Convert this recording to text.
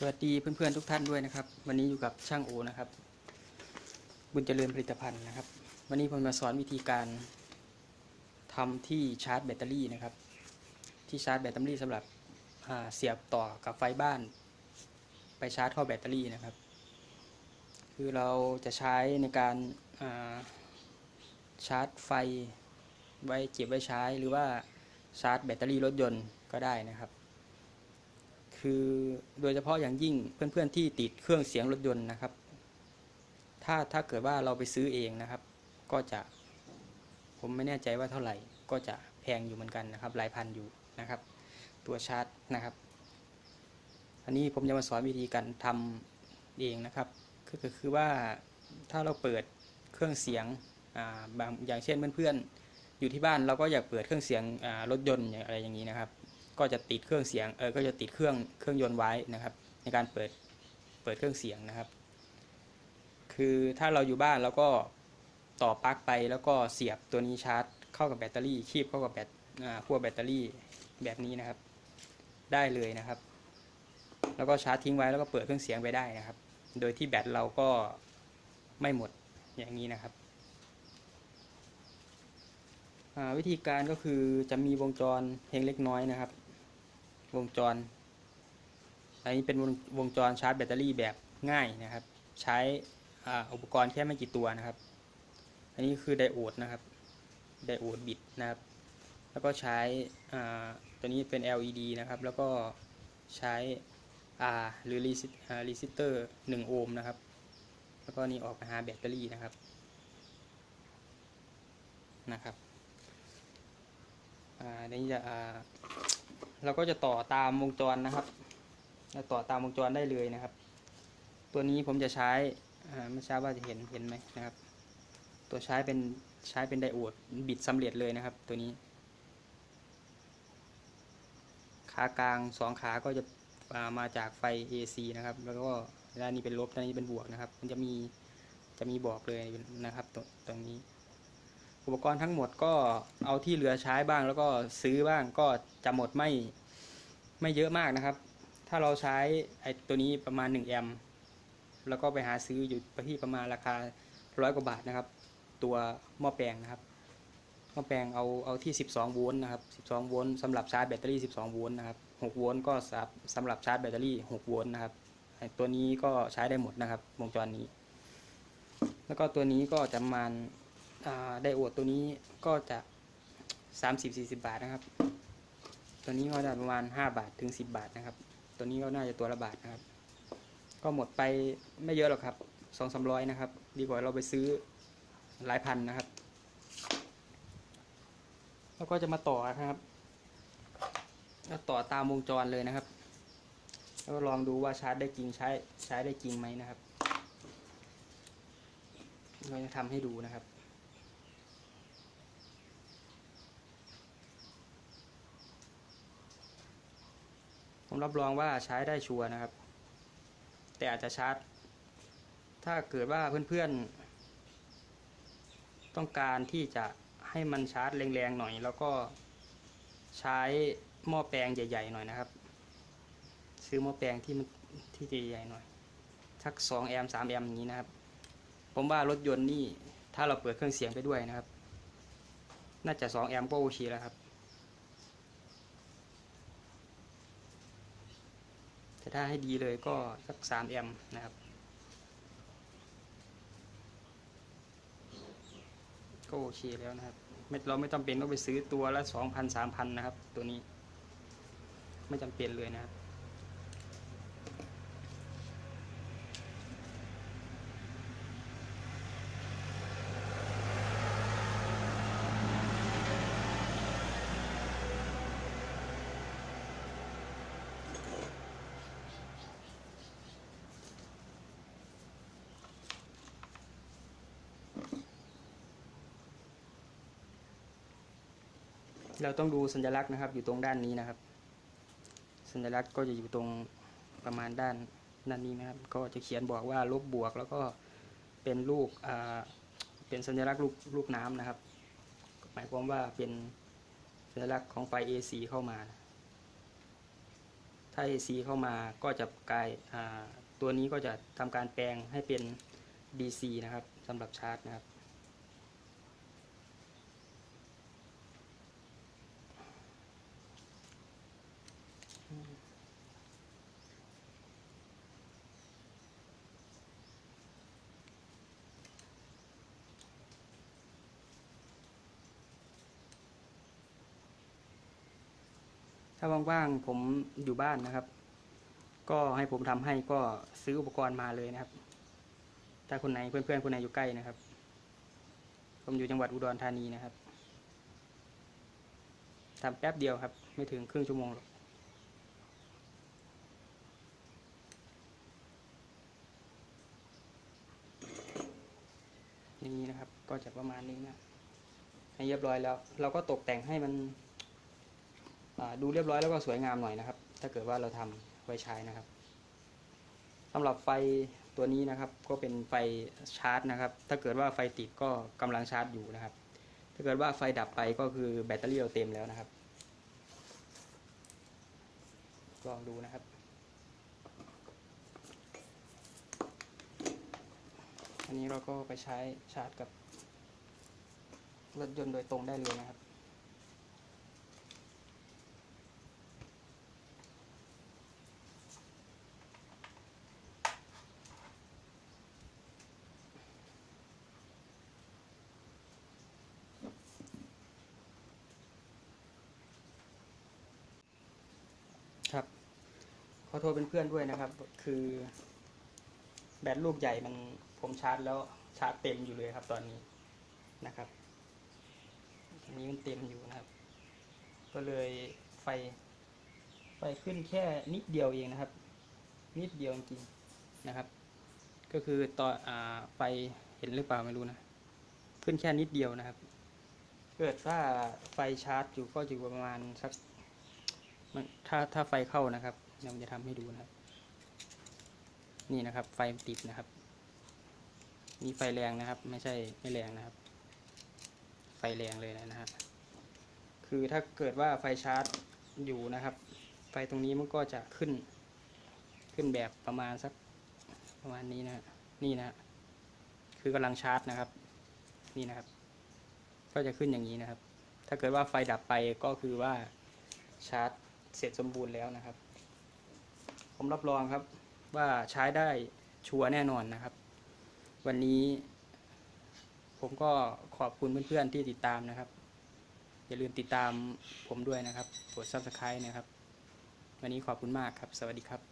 สวัสดีเพื่อนๆทุกท่านด้วยนะครับ วันนี้อยู่กับช่างโอนะครับ บุญเจริญผลิตภัณฑ์นะครับ วันนี้ผมมาสอนวิธีการทำที่ชาร์จแบตเตอรี่นะครับ ที่ชาร์จแบตเตอรี่สำหรับเสียบต่อกับไฟบ้าน ไปชาร์จเข้าแบตเตอรี่นะครับ คือเราจะใช้ในการาชาร์จไฟไว้เก็บไว้ใช้หรือว่าชาร์จแบตเตอรี่รถยนต์ก็ได้นะครับ คือโดยเฉพาะอย่างยิ่งเพื่อนๆที่ติดเครื่องเสียงรถยนต์นะครับ ถ้าถ้าเกิดว่าเราไปซื้อเองนะครับ ก็จะ ผมไม่แน่ใจว่าเท่าไหร่ ก็จะแพงอยู่เหมือนกันนะครับ หลายพันอยู่นะครับ ตัวชาร์จนะครับ อันนี้ผมจะมาสอนวิธีการทำเองนะครับ ก็คือว่าถ้าเราเปิดเครื่องเสียงอ่าบางอย่างเช่นเพื่อนๆอยู่ที่บ้านเราก็อยากเปิดเครื่องเสียงรถยนต์อะไรอย่างนี้นะครับ ก็จะติดเครื่องเสียงเออก็จะติดเครื่องเครื่องยนต์ไว้นะครับ ในการเปิดเปิดเครื่องเสียงนะครับ คือถ้าเราอยู่บ้านเราก็ต่อปลั๊กไปแล้วก็เสียบตัวนี้ชาร์จ เข้ากับแบตเตอรี่คีบเข้ากับแบตอ่าขั้วแบตเตอรี่แบบนี้นะครับ ได้เลยนะครับ แล้วก็ชาร์จทิ้งไว้แล้วก็เปิดเครื่องเสียงไปได้นะครับ โดยที่แบตเราก็ไม่หมดอย่างนี้นะครับอ่าวิธีการก็คือจะมีวงจรเพียงเล็กน้อยนะครับ วงจร อันนี้เป็นวงวงจรชาร์จแบตเตอรี่แบบง่ายนะครับ ใช้อ,อุปกรณ์แค่ไม่กี่ตัวนะครับ อันนี้คือไดโอดนะครับ ไดโอดบิดนะครับ แล้วก็ใช้ตัวนี้เป็น LED นะครับ แล้วก็ใช้ R หรือ resistor 1โอห์มนะครับ แล้วก็นี่ออกมาหาแบตเตอรี่นะครับ นะครับ อ่านี้จะอ่า เราก็จะต่อตามวงจรนะครับเราต่อตามวงจรได้เลยนะครับ ตัวนี้ผมจะใช้ไม่ทราบว่าจะเห็นเห็นไหมนะครับ ตัวใช้เป็นใช้เป็นไดโอดบิดสำเร็จเลยนะครับ ตัวนี้ ขากลางสองขาก็จะามาจากไฟ AC นะครับ แล้วก็ด้านนี้เป็นลบด้านนี้เป็นบวกนะครับ มันจะมีจะมีบอกเลยนะครับตรงตรงนี้ อุปกรณ์ทั้งหมดก็เอาที่เหลือใช้บ้าง แล้วก็ซื้อบ้างก็จะหมดไม่ไม่เยอะมากนะครับ ถ้าเราใช้ไอ้ตัวนี้ประมาณ 1 แอมป์แล้วก็ไปหาซื้ออยู่ที่ประมาณราคาร้อยกว่าบาทนะครับ ตัวหม้อแปลงนะครับหม้อแปลงเอาเอาที่ 12 โวลต์นะครับ 12 โวลต์สำหรับชาร์จแบตเตอรี่ 12 โวลต์นะครับ 6 โวลต์ก็สำหรับสำหรับชาร์จแบตเตอรี่ 6 โวลต์นะครับตัวนี้ก็ใช้ได้หมดนะครับวงจรนี้ แล้วก็ตัวนี้ก็จะประมาณ ไดโอดตัวนี้ก็จะ 30-40 บาทนะครับ ตัวนี้ก็จะประมาณ 5 บาทถึง 10 บาทนะครับ ตัวนี้ก็น่าจะตัวละบาทนะครับ ก็หมดไปไม่เยอะหรอกครับสองสามร้อยนะครับ ดีกว่าเราไปซื้อหลายพันนะครับ แล้วก็จะมาต่อนะครับแล้วต่อตามวงจรเลยนะครับ แล้วลองดูว่าชาร์จได้จริงใช้ใช้ได้จริงไหมนะครับเราจะทำให้ดูนะครับ ผมรับรองว่าใช้ได้ชัวร์นะครับ แต่อาจจะชาร์จ ถ้าเกิดว่าเพื่อนๆ ต้องการที่จะให้มันชาร์จแรงๆหน่อย แล้วก็ใช้หม้อแปลงใหญ่ ๆ หน่อยนะครับ ซื้อหม้อแปลงที่มันที่ใหญ่ๆหน่อยสัก2แอมป์3แอมป์อย่างนี้นะครับ ผมว่ารถยนต์นี่ถ้าเราเปิดเครื่องเสียงไปด้วยนะครับ น่าจะ2แอมป์ก็โอเคแล้วครับ แต่ถ้าให้ดีเลยก็สัก 3 แอมป์นะครับ ก็โอเคแล้วนะครับไม่เราไม่จำเป็นต้องไปซื้อตัวละ 2,000 3,000 นะครับ ตัวนี้ ไม่จำเป็นเลยนะครับ เราต้องดูสัญลักษณ์นะครับ อยู่ตรงด้านนี้นะครับ สัญลักษณ์ก็จะอยู่ตรงประมาณด้านด้านนี้นะครับ ก็จะเขียนบอกว่าลบบวก แล้วก็เป็นลูกเป็นสัญลักษณ์ลูกลูกน้ำนะครับ หมายความว่าเป็นสัญลักษณ์ของไฟ AC เข้ามา ถ้า AC เข้ามาก็จะกลายตัวนี้ก็จะทำการแปลงให้เป็น DC นะครับสำหรับชาร์จนะครับ ถ้าว่างๆผมอยู่บ้านนะครับ ก็ให้ผมทำให้ก็ซื้ออุปกรณ์มาเลยนะครับ ถ้าคนไหนเพื่อนๆคนไหนอยู่ใกล้นะครับ ผมอยู่จังหวัดอุดรธานีนะครับทำแป๊บเดียวครับ ไม่ถึงครึ่งชั่วโมงหรอกอย่างนี้นะครับ ก็จะประมาณนี้นะให้เรียบร้อยแล้ว เราก็ตกแต่งให้มัน ดูเรียบร้อยแล้วก็สวยงามหน่อยนะครับ ถ้าเกิดว่าเราทำไว้ใช้นะครับสำหรับไฟตัวนี้นะครับ ก็เป็นไฟชาร์จนะครับ ถ้าเกิดว่าไฟติดก็กำลังชาร์จอยู่นะครับ ถ้าเกิดว่าไฟดับไปก็คือแบตเตอรี่เราเต็มแล้วนะครับลองดูนะครับอันนี้เราก็ไปใช้ชาร์จกับรถยนต์โดยตรงได้เลยนะครับ ขอโทษเป็นเพื่อนด้วยนะครับ คือแบตลูกใหญ่มันผมชาร์จแล้วชาร์จเต็มอยู่เลยครับ ตอนนี้นะครับตอนนี้มันเต็มอยู่นะครับ ก็เลยไฟ ไฟขึ้นแค่นิดเดียวเองนะครับ นิดเดียวจริงนะครับ ก็คือตออไฟเห็นหรือเปล่าไม่รู้นะ ขึ้นแค่นิดเดียวนะครับ เกิดถ้าไฟชาร์จอยู่ก็อยู่ประมาณสักถ้าถ้าไฟเข้านะครับ เดี๋ยวผมจะทำให้ดูนะครับ นี่นะครับ ไฟติดนะครับ นี่ไฟแรงนะครับ ไม่ใช่ไม่แรงนะครับ ไฟแรงเลยนะฮะคือถ้าเกิดว่าไฟชาร์จอยู่นะครับ ไฟตรงนี้มันก็จะขึ้น ขึ้นแบบประมาณสักประมาณนี้นะนี่นะคือกำลังชาร์จนะครับ นี่นะครับ ก็จะขึ้นอย่างนี้นะครับ ถ้าเกิดว่าไฟดับไปก็คือว่าชาร์จเสร็จสมบูรณ์แล้วนะครับ ผมรับรองครับว่าใช้ได้ชัวร์แน่นอนนะครับ วันนี้ ผมก็ขอบคุณเพื่อนๆที่ติดตามนะครับ อย่าลืมติดตามผมด้วยนะครับกด subscribe นะครับ วันนี้ขอบคุณมากครับ สวัสดีครับ